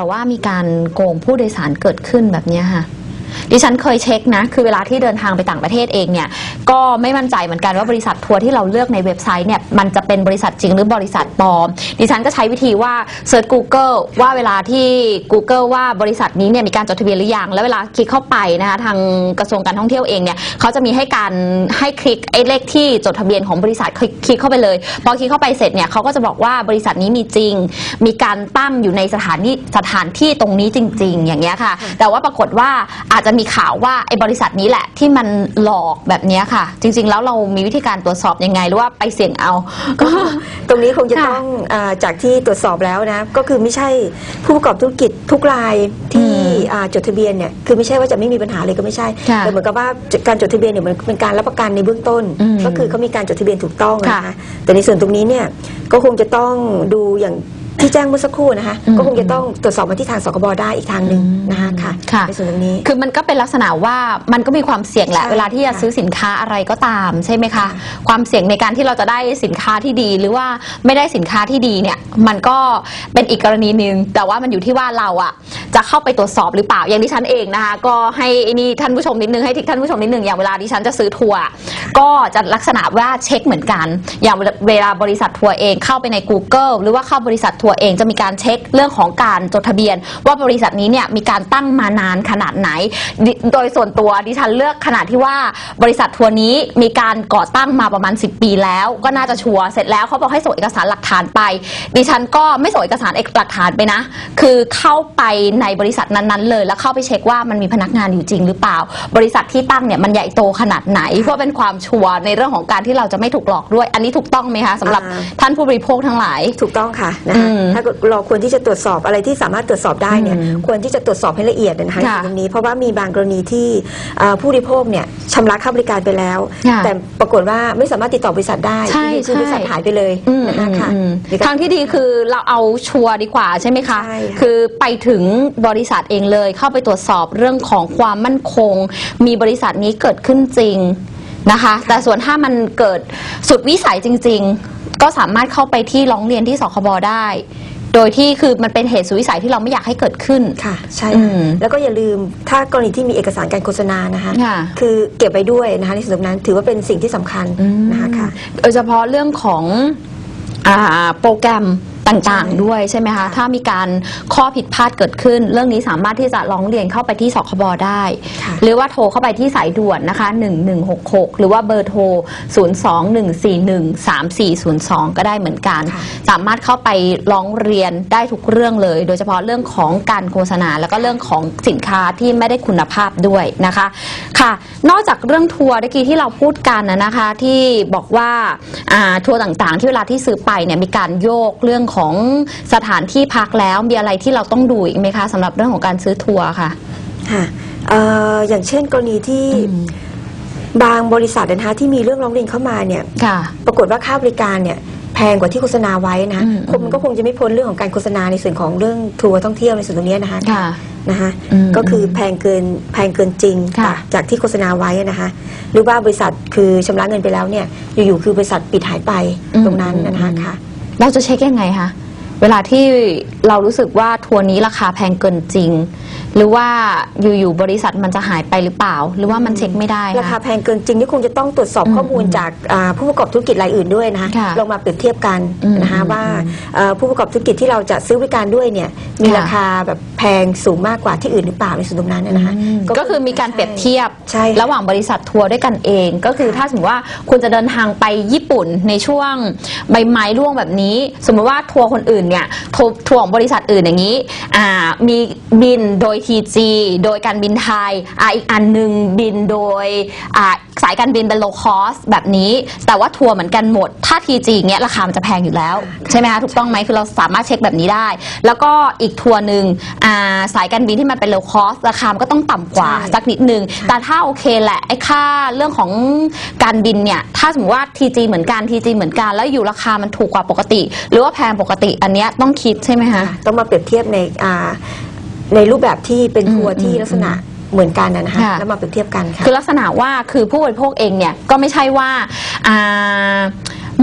แต่ว่ามีการโกงผู้โดยสารเกิดขึ้นแบบนี้ค่ะ ดิฉันเคยเช็คนะ คือเวลาที่เดินทางไปต่างประเทศเองเนี่ย ก็ไม่มั่นใจเหมือนกันว่าบริษัททัวร์ที่เราเลือกในเว็บไซต์เนี่ยมันจะเป็นบริษัทจริงหรือบริษัทปลอม ดิฉันก็ใช้วิธีว่าเซิร์ช Google ว่าเวลาที่ Google ว่าบริษัทนี้เนี่ยมีการจดทะเบียนหรือยัง แล้วเวลาคลิกเข้าไปนะคะทางกระทรวงการท่องเที่ยวเองเนี่ยเขาจะมีให้การให้คลิกไอ้เลขที่จดทะเบียนของบริษัทคลิกคลิกเข้าไปเลย พอคลิกเข้าไปเสร็จเนี่ยเขาก็จะบอกว่าบริษัทนี้มีจริง มีการตั้งอยู่ในสถานที่สถานที่ตรงนี้จริง ๆ อย่างเงี้ยค่ะ แต่ว่าปรากฏว่าอาจจะมีข่าวว่าไอ้บริษัทนี้แหละ ที่มันหลอกแบบเนี้ยค่ะ จริง ๆ แล้วเรามีวิธีการตรวจสอบยังไงหรือว่าไปเสี่ยงเอาก็ตรงนี้คงจะค่ะต้องอาจากที่ตรวจสอบแล้วนะ ก็คือไม่ใช่ผู้ประกอบธุรกิจทุกรายที่อืมอ่าจดทะเบียนเนี่ยคือไม่ใช่ว่าจะไม่มีปัญหาเลยก็ไม่ใช่ค่ะแต่เหมือนกับว่าการจดทะเบียนเนี่ยมันเป็นการรับประกันในเบื้องต้น อืมก็คือเขามีการจดทะเบียนถูกต้องนะค่ะ คะแต่ในส่วนตรงนี้เนี่ยก็คงจะต้องดูอย่าง ที่แจ้งเมื่อสักครู่นะคะ อืม ก็คงจะต้องตรวจสอบมาที่ทางสคบได้อีกทางหนึ่งนะคะค่ะค่ะ ในส่วนตรงนี้ คือมันก็เป็นลักษณะว่ามันก็มีความเสี่ยงแหละ ใช่เวลาที่จะค่ะซื้อสินค้าอะไรก็ตามใช่ไหมคะค่ะความเสี่ยงในการที่เราจะได้สินค้าที่ดี หรือว่าไม่ได้สินค้าที่ดีเนี่ย มันก็เป็นอีกกรณีหนึ่งแต่ว่ามันอยู่ที่ว่าเราอะจะเข้าไปตรวจสอบหรือเปล่า อย่างดิฉันเองนะคะ ก็ให้ไอ้นี่ท่านผู้ชมนิดนึงให้ท่านผู้ชมนิดนึงอย่างเวลาดิฉันจะซื้อทัวร์ก็จะลักษณะว่าเช็คเหมือนกัน อย่างเวลาบริษัททัวร์เองเข้าไปใน Google หรือว่าเข้าบริษัททัวร์เองจะมีการเช็คเรื่องของการจดทะเบียน ว่าบริษัทนี้เนี่ยมีการตั้งมานานขนาดไหนดิโดยส่วนตัวดิฉันเลือกขนาดที่ว่าบริษัททัวร์นี้มีการก่อตั้งมาประมาณ 10 ปีแล้ว ก็น่าจะชัวร์เสร็จแล้วเขาบอกให้ส่งเอกสารหลักฐานไป ดิฉันก็ไม่ส่งเอกสารเอกหลักฐานไปนะ คือเข้าไปในบริษัทนั้นๆเลย แล้วเข้าไปเช็คว่ามันมีพนักงานอยู่จริงหรือเปล่า บริษัทที่ตั้งเนี่ยมันใหญ่โตขนาดไหนเพื่อเป็นความชัวร์ในเรื่องของการที่เราจะไม่ถูกหลอกด้วย อันนี้ถูกต้องไหมคะสำหรับอ่าท่านผู้บริโภคทั้งหลาย ถูกต้องค่ะนะคะอืมถ้าเราควรที่จะตรวจสอบอะไรที่สามารถตรวจสอบได้เนี่ยอืมควรที่จะตรวจสอบให้ละเอียดนะคะค่ะในตรงนี้ เพราะว่ามีบางกรณีที่เอ่อผู้บริโภคเนี่ยชำระค่าบริการไปแล้วค่ะแต่ปรากฏว่าไม่สามารถติดต่อบริษัทได้ใช่คือบริษัทใช่หายไปเลยอืมนะคะค่ะอืมมีการทางที่ดีคือเราเอาชัวร์ดีกว่าใช่ไหมคะใช่ค่ะคือไปถึงบริษัทเองเลยเข้าไปตรวจสอบเรื่องของความมั่นคง มีบริษัทนี้เกิดขึ้นจริง นะคะ แต่ส่วนถ้ามันเกิดสุดวิสัยจริง ๆ ก็สามารถเข้าไปที่ร้องเรียนที่สคบได้ โดยที่คือมันเป็นเหตุสุดวิสัยที่เราไม่อยากให้เกิดขึ้น ค่ะ ใช่อืค่ะมแล้วก็อย่าลืมถ้ากรณีที่มีเอกสารการโฆษณานะคะค่ะ คือเก็บไว้ด้วยนะคะในส่วนตรงนั้นถือว่าเป็นสิ่งที่สำคัญนะคะค่ะ โดยเฉพาะเรื่องของอาโปรแกรม ต่างใช่ๆด้วยใช่ไหมคะค่ะถ้ามีการข้อผิดพลาดเกิดขึ้น เรื่องนี้สามารถที่จะร้องเรียนเข้าไปที่สคบได้ค่ะหรือว่าโทรเข้าไปที่สายด่วนนะคะ 1166 หรือว่าเบอร์โทร 021413402 ก็ได้เหมือนกันค่ะสามารถเข้าไปร้องเรียนได้ทุกเรื่องเลย โดยเฉพาะเรื่องของการโฆษณาแล้วก็เรื่องของสินค้าที่ไม่ได้คุณภาพด้วยนะคะค่ะ นอกจากเรื่องทัวร์เมื่อกี้ที่เราพูดกันนะนะคะ ที่บอกว่าอ่าทัวร์ต่างๆ ที่เวลาที่ซื้อไปเนี่ยมีการโยกเรื่องของสถานที่พักแล้วมีอะไรที่เราต้องดูอีกไหมคะสำหรับเรื่องของการซื้อทัวร์ค่ะ ค่ะเอ่ออย่างเช่นกรณีที่บางบริษัทนะคะที่มีเรื่องร้องเรียนเข้ามาเนี่ย ค่ะ ปรากฏว่าค่าบริการเนี่ยแพงกว่าที่โฆษณาไว้นะคะอืมคงมันก็คงจะไม่พ้นเรื่องของการโฆษณาในส่วนของเรื่องทัวร์ท่องเที่ยวในส่วนตรงเนี้ยนะคะค่ะนะคะอืมก็คือแพงเกินแพงเกินจริงค่ะจากจากที่โฆษณาไว้นะคะ หรือว่าบริษัทคือชำระเงินไปแล้วเนี่ยอยู่ๆคือบริษัทปิดหายไปตรงนั้นนะคะค่ะ เราจะเช็คยังไงคะเวลาที่เรารู้สึกว่าทัวร์นี้ราคาแพงเกินจริง หรือว่าอยู่ๆบริษัทมันจะหายไปหรือเปล่า หรือว่ามันเช็คไม่ได้ราคาคะแพงเกินจริงนี่คงจะต้องตรวจสอบอืมข้อมูลจากอ่าผู้ประกอบธุรกิจรายอื่นด้วยนะคะค่ะลองมาเปรียบเทียบกันอืมนะคะอืมว่าเอ่อผู้ประกอบธุรกิจที่เราจะซื้อบริการด้วยเนี่ยมีค่ะ ราคาแบบแพงสูงมากกว่าที่อื่นหรือเปล่าในส่วนตรงนั้นนะคะอืมก็คือมีการเปรียบเทียบ ใช่ค่ะ ระหว่างบริษัททัวร์ด้วยกันเอง ก็คือถ้าสมมติว่าคุณจะเดินทางไปญี่ปุ่นในช่วงใบไม้ร่วงแบบนี้ สมมติว่าทัวร์คนอื่นเนี่ยทัวร์ทัวร์ของบริษัทอื่นอย่างนี้อ่ามีบินโดย TG โดยการบินไทยอ่าอีกอันหนึ่งบินโดยอ่าสายการบินเป็น low cost แบบนี้ แต่ว่าทัวร์เหมือนกันหมด ถ้า TG เงี้ยราคามันจะแพงอยู่แล้ว ใช่ไหมคะถูกต้องไหมคือเราสามารถเช็คแบบนี้ได้ แล้วก็อีกทัวร์หนึ่งอ่าสายการบินที่มันเป็น low cost ราคามันก็ต้องต่ำกว่าใช่ สักนิดนึง แต่ถ้าโอเคแหละไอ้ค่าเรื่องของการบินเนี่ยถ้าสมมติว่า TG เหมือนกัน TG เหมือนกันแล้วอยู่ราคามันถูกกว่าปกติ หรือว่าแพงปกติอันเนี้ยต้องคิดใช่ไหมคะ ต้องมาเปรียบเทียบในอ่า ในรูปแบบที่เป็นทัวร์อืมที่อืมลักษณะเหมือนกันนะนะคะค่ะ แล้วมาเปรียบเทียบกันค่ะ คือลักษณะว่าคือผู้บริโภคเองเนี่ยก็ไม่ใช่ว่าอ่า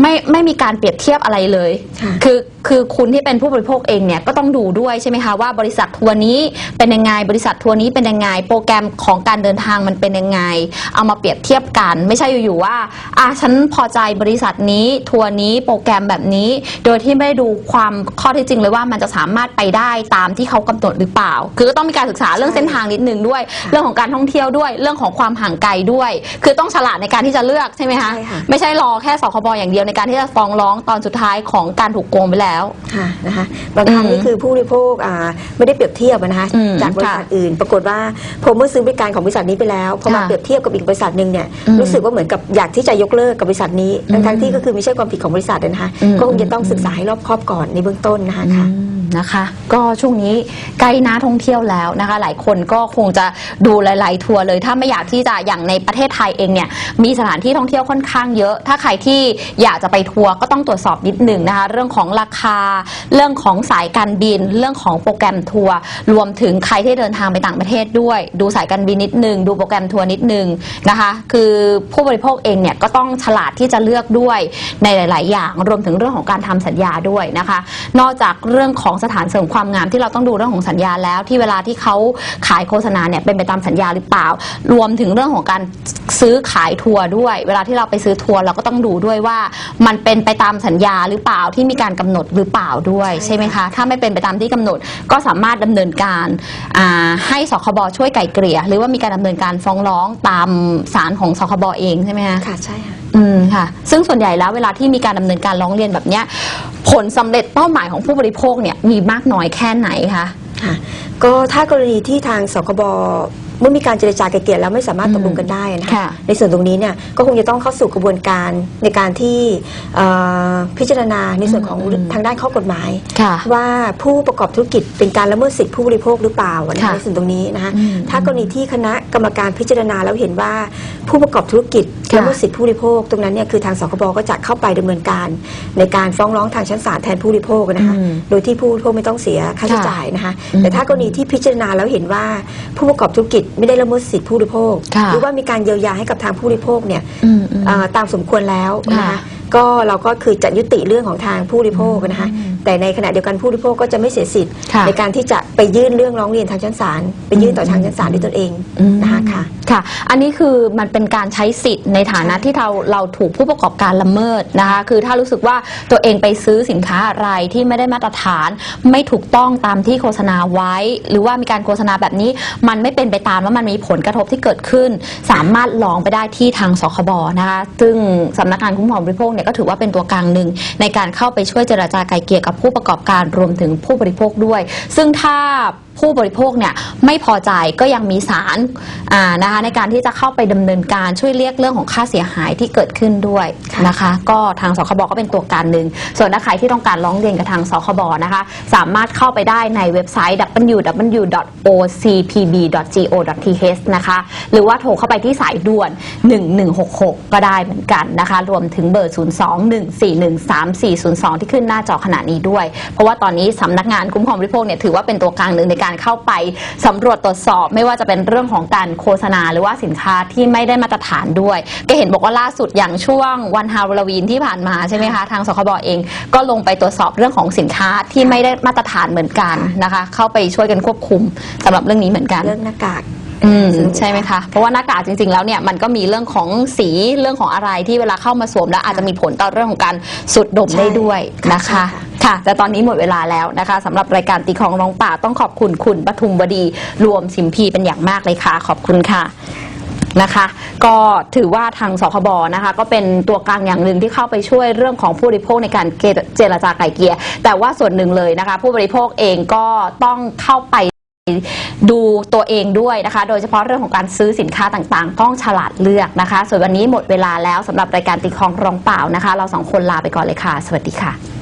ไม่ไม่มีการเปรียบเทียบอะไรเลย ค่ะ คือ คือคุณที่เป็นผู้บริโภคเองเนี่ยก็ต้องดูด้วยใช่ไหมคะว่าบริษัททัวร์นี้เป็นยังไงบริษัททัวร์นี้เป็นยังไงโปรแกรมของการเดินทางมันเป็นยังไง เอามาเปรียบเทียบกัน ไม่ใช่อยู่ๆว่าอะฉันพอใจบริษัทนี้ทัวร์นี้โปรแกรมแบบนี้ โดยที่ไม่ได้ดูความข้อเท็จจริงเลยว่ามันจะสามารถไปได้ตามที่เขากำหนดหรือเปล่า คือก็ต้องมีการศึกษาเรื่องเส้นทางนิดนึงด้วย เรื่องของการท่องเที่ยวด้วยเรื่องของความห่างไกลด้วย คือต้องฉลาดในการที่จะเลือกใช่ไหมคะใช่ค่ะไม่ใช่รอแค่สคบอย่างเดียวในการที่จะฟ้องร้องตอนสุดท้ายของการถูกโกงไปแล้วค่ะนะคะบางครั้งอืมนี่คือผู้บริโภคอ่าไม่ได้เปรียบเทียบนะคะอืมจากบริษัทค่ะอื่น ปรากฏว่าผมเมื่อซื้อบริการของบริษัทนี้ไปแล้วพอมาค่ะเปรียบเทียบกับอีกบริษัทหนึ่งเนี่ยอืมรู้สึกว่าเหมือนกับอยากที่จะยกเลิกกับบริษัทนี้อืมทั้งๆที่ก็คือไม่ใช่ความผิดของบริษัทนะคะอืม ก็คงจะต้องศึกษาให้รอบคอบก่อนในเบื้องต้นนะคะค่ะอืมนะคะ ก็ช่วงนี้ใกล้หน้าท่องเที่ยวแล้วนะคะ หลายคนก็คงจะดูหลาย ๆ ทัวร์เลย ถ้าไม่อยากที่จะอย่างในประเทศไทยเองเนี่ยมีสถานที่ท่องเที่ยวค่อนข้างเยอะ ถ้าใครที่อยากจะไปทัวร์ก็ต้องตรวจสอบนิดหนึ่งนะคะ เรื่องของราคา เรื่องของสายการบิน เรื่องของโปรแกรมทัวร์รวมถึงใครที่เดินทางไปต่างประเทศด้วย ดูสายการบินนิดหนึ่งดูโปรแกรมทัวร์นิดหนึ่งนะคะ คือผู้บริโภคเองเนี่ยก็ต้องฉลาดที่จะเลือกด้วยในหลาย ๆ อย่างรวมถึงเรื่องของการทำสัญญาด้วยนะคะ นอกจากเรื่องของสถานเสริมความงามที่เราต้องดูเรื่องของสัญญาแล้วที่เวลาที่เขาขายโฆษณาเนี่ยเป็นไปตามสัญญาหรือเปล่า รวมถึงเรื่องของการซื้อขายทัวร์ด้วย เวลาที่เราไปซื้อทัวร์เราก็ต้องดูด้วยว่ามันเป็นไปตามสัญญาหรือเปล่าที่มีการกำหนดหรือเปล่าด้วยใช่ใช่ไหมคะ ถ้าไม่เป็นไปตามที่กำหนดก็สามารถดำเนินการอ่าให้สคบช่วยไกล่เกลี่ย หรือว่ามีการดำเนินการฟ้องร้องตามศาลของสคบเองใช่ไหมคะค่ะใช่ค่ะอืมค่ะ ซึ่งส่วนใหญ่แล้วเวลาที่มีการดำเนินการร้องเรียนแบบเนี้ยผลสำเร็จเป้าหมายของผู้บริโภคเนี่ยมีมากน้อยแค่ไหนคะค่ะก็ถ้ากรณีที่ทางสคบ เมื่อมีการเจรจาไกลเกลี่ยแล้วไม่สามารถตกลงกันได้นะคะค่ะในส่วนตรงนี้เนี่ยก็คงจะต้องเข้าสู่กระบวนการในการที่เอ่อพิจารณาในส่วนของอืมทางด้านข้อกฎหมาย ค่ะว่าผู้ประกอบธุรกิจเป็นการละเมิดสิทธิผู้บริโภคหรือเปล่านะค่ะในส่วนตรงนี้นะคะอืมถ้ากรณีที่คณะกรรมการพิจารณาแล้วเห็นว่าผู้ประกอบธุรกิจค่ะ ละเมิดสิทธิผู้บริโภค ตรงนั้นเนี่ยคือทางสคบก็จะเข้าไปดำเนินการ ในการฟ้องร้องทางชั้นศาลแทนผู้บริโภคนะคะอืมโดยที่ผู้บริโภคไม่ต้องเสียค่าใช้ค่ะจ่ายนะคะ อืม แต่ถ้ากรณีที่พิจารณาแล้วเห็นว่าผู้ประกอบธุรกิจไม่ได้ละเมิดสิทธิผู้บริโภค ค่ะหรือว่ามีการเยียวยาให้กับทางผู้บริโภคเนี่ยอืมอืมเอ่อตามสมควรแล้วนะค่ะคะก็เราก็คือจะยุติเรื่องของทางผู้บริโภคนะคะอืม แต่ในขณะเดียวกันผู้บริโภคก็จะไม่เสียสิทธิ์ค่ะในการที่จะไปยื่นเรื่องร้องเรียนทางชั้นศาลไปยื่นต่อทางชั้นศาลด้วยตนเองอืม นะคะค่ะ ค่ะ อันนี้คือมันเป็นการใช้สิทธิ์ในฐานะที่เราเราถูกผู้ประกอบการละเมิดนะคะ คือถ้ารู้สึกว่าตัวเองไปซื้อสินค้าอะไรที่ไม่ได้มาตรฐาน ไม่ถูกต้องตามที่โฆษณาไว้ หรือว่ามีการโฆษณาแบบนี้ มันไม่เป็นไปตามแล้วมันมีผลกระทบที่เกิดขึ้น สามารถร้องไปได้ที่ทางสคบนะคะ ซึ่งสำนักงานคุ้มครองผู้บริโภคเนี่ยก็ถือว่าเป็นตัวกลางหนึ่งในการเข้าไปช่วยเจรจาไกลเกลี่ยกับผู้ประกอบการรวมถึงผู้บริโภคด้วย ซึ่งถ้า ผู้บริโภคเนี่ยไม่พอใจก็ยังมีศาลอ่านะคะในการที่จะเข้าไปดำเนินการช่วยเรียกเรื่องของค่าเสียหายที่เกิดขึ้นด้วยค่ะนะคะ ก็ทางสคบก็เป็นตัวการหนึ่งส่วนถ้าใครที่ต้องการร้องเรียนกับทางสคบนะคะสามารถเข้าไปได้ในเว็บไซต์ www.ocpb.go.th นะคะหรือว่าโทรเข้าไปที่สายด่วน 1166 ก็ได้เหมือนกันนะคะรวมถึงเบอร์ 02-141-3402 ที่ขึ้นหน้าจอขณะนี้ด้วย เพราะว่าตอนนี้สำนักงานคุ้มครองบริโภคเนี่ยถือว่าเป็นตัวกลางหนึ่งในการเข้าไปสำรวจตรวจสอบ ไม่ว่าจะเป็นเรื่องของการโฆษณาหรือว่าสินค้าที่ไม่ได้มาตรฐานด้วย ก็เห็นบอกว่าล่าสุดอย่างช่วงวันฮาโลวีนที่ผ่านมาใช่ไหมคะทางสคบเองก็ลงไปตรวจสอบเรื่องของสินค้าที่ไม่ได้มาตรฐานเหมือนกันนะคะ เข้าไปช่วยกันควบคุมสำหรับเรื่องนี้เหมือนกันเรื่องหน้ากากอืมใช่ไหมใช่ไหมคะ เพราะว่าหน้ากากจริง ๆ แล้วเนี่ยมันก็มีเรื่องของสีเรื่องของอะไรที่เวลาเข้ามาสวมแล้วอาจจะมีผลต่อเรื่องของการสูดดมใช่ได้ด้วยนะใช่คะ ค่ะแต่ตอนนี้หมดเวลาแล้วนะคะสำหรับรายการตีของร้องป่าต้องขอบคุณคุณปทุมวดีรวมสิมพีเป็นอย่างมากเลยค่ะ ขอบคุณค่ะนะคะก็ถือว่าทางสคบนะคะก็เป็นตัวกลางอย่างหนึ่งที่เข้าไปช่วยเรื่องของผู้บริโภคในการเจรจาไกล่เกลี่ยแต่ว่าส่วนหนึ่งเลยนะคะ ผู้บริโภคเองก็ต้องเข้าไปดูตัวเองด้วยนะคะ โดยเฉพาะเรื่องของการซื้อสินค้าต่างๆ ต้องฉลาดเลือกนะคะ ส่วนวันนี้หมดเวลาแล้วสำหรับรายการตีคลองรองเปล่านะคะ เราสองคนลาไปก่อนเลยค่ะ สวัสดีค่ะ